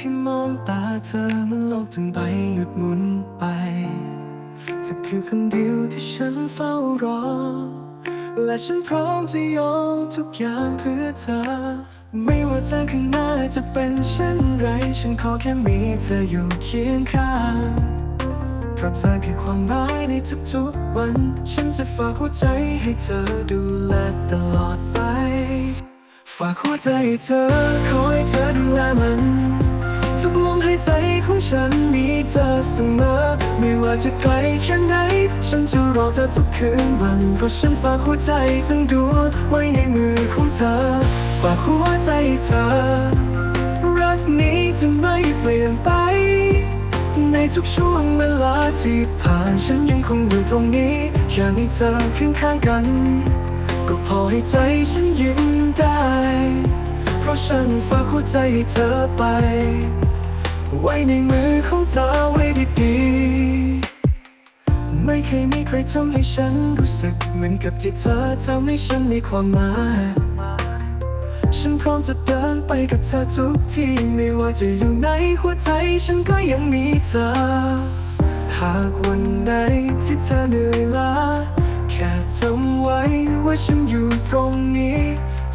ที่มองตาเธอมันโลกทั้งใบหยุดหมุนไปเธอคือคนเดียวที่ฉันเฝ้ารอ และฉันพร้อมจะยอมทุกอย่างเพื่อเธอ ไม่ว่าทางข้างหน้าจะเป็นเช่นไร ฉันขอแค่มีเธออยู่เคียงข้างเพราะเธอคือความหมายในทุกๆวัน ฉันจะฝากหัวใจให้เธอดูแลตลอดไป ฝากหัวใจใเธอ คอยเธอดูแลมันทุกลมหายใจของฉันมีเธอเสมอ ไม่ว่าจะไกลแค่ไหน ฉันจะรอเธอทุกคืนวัน เพราะฉันฝากหัวใจทั้งดวงไว้ในมือของเธอ ฝากหัวใจใเธอ รักนี้จะไม่เปลี่ยนไป ในทุกช่วงเวลาที่ผ่านฉันยังคงอยู่ตรงนี้แค่มีเธอเคียงข้างกัน ให้ใจฉันยิ้มได้ เพราะฉันฝากหัวใจให้เธอไป ไว้ในมือของเธอไว้ดีๆไม่เคยมีใครทำให้ฉันรู้สึกเหมือนกับที่เธอทำให้ฉันมีความหมายฉันพร้อมจะเดินไปกับเธอทุกที่ไม่ว่าจะอยู่ในหัวใจฉันก็ยังมีเธอ หากวันใดที่เธอเหนื่อยล้าแค่จำไว้ว่าฉันอยู่ ตรงนี้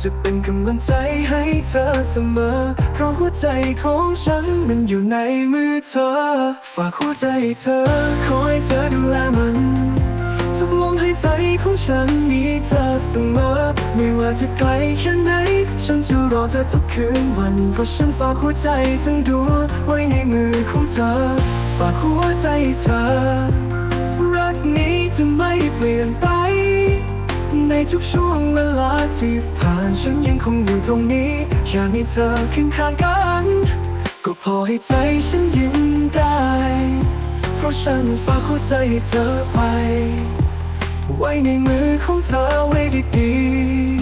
จะเป็นกำลังใจให้เธอเสมอ เพราะหัวใจของฉันมันอยู่ในมือเธอ ฝากหัวใจใเธอคอยเธอดูแลมันทุกลมหายใจของฉันมีเธอเสมอ ไม่ว่าจะไกลแค่ไหน ฉันจะรอเธอทุกคืนวัน เพราะฉันฝากหัวใจทั้งดวงไว้ในมือของเธอ ฝากหัวใจใเธอ รักนี้จะไม่เปลี่ยน ทุกช่วงเวลาที่ผ่านฉันยังคงอยู่ตรงนี้ แค่มีเธอเคียงข้างกัน ก็พอให้ใจฉันยิ้มได้ เพราะฉันฝากหัวใจให้เธอไป ไว้ในมือของเธอไว้ดี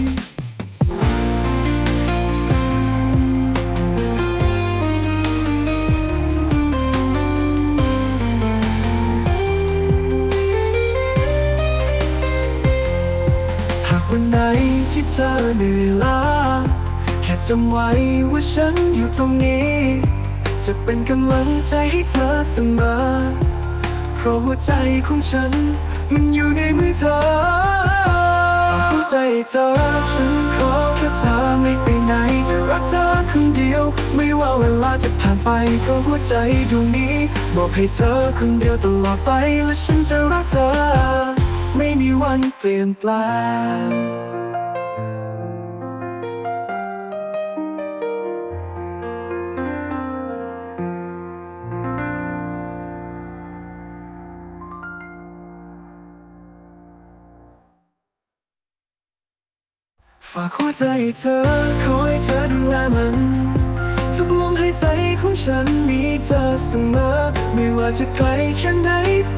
ๆ ไหนที่เธอเหนื่อยล้าแค่จำไว้ว่าฉันอยู่ตรงนี้ จะเป็นกำลังใจให้เธอเสมอ เพราะหัวใจของฉัน มันอยู่ในมือเธอฝากหัวใจเธอ ฉันขอแค่เธอไม่ไปไหน จะรักเธอคนเดียว ไม่ว่าเวลาจะผ่านไปเพราะหัวใจดวงนี้ บอกให้เธอคนเดียวตลอดไปและฉันจะรักเธอ ไม่มี วันเปลี่ยนแปลงฝากหัวใจเธอคอยเธอดูแลมัน ใจของฉันมีเธอเสมอ ไม่ว่าจะไกลแค่ไหน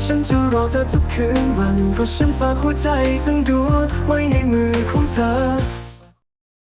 ฉันจะรอเธอทุกคืนวัน เพราะฉันฝากหัวใจทั้งดวงไว้ในมือของเธอ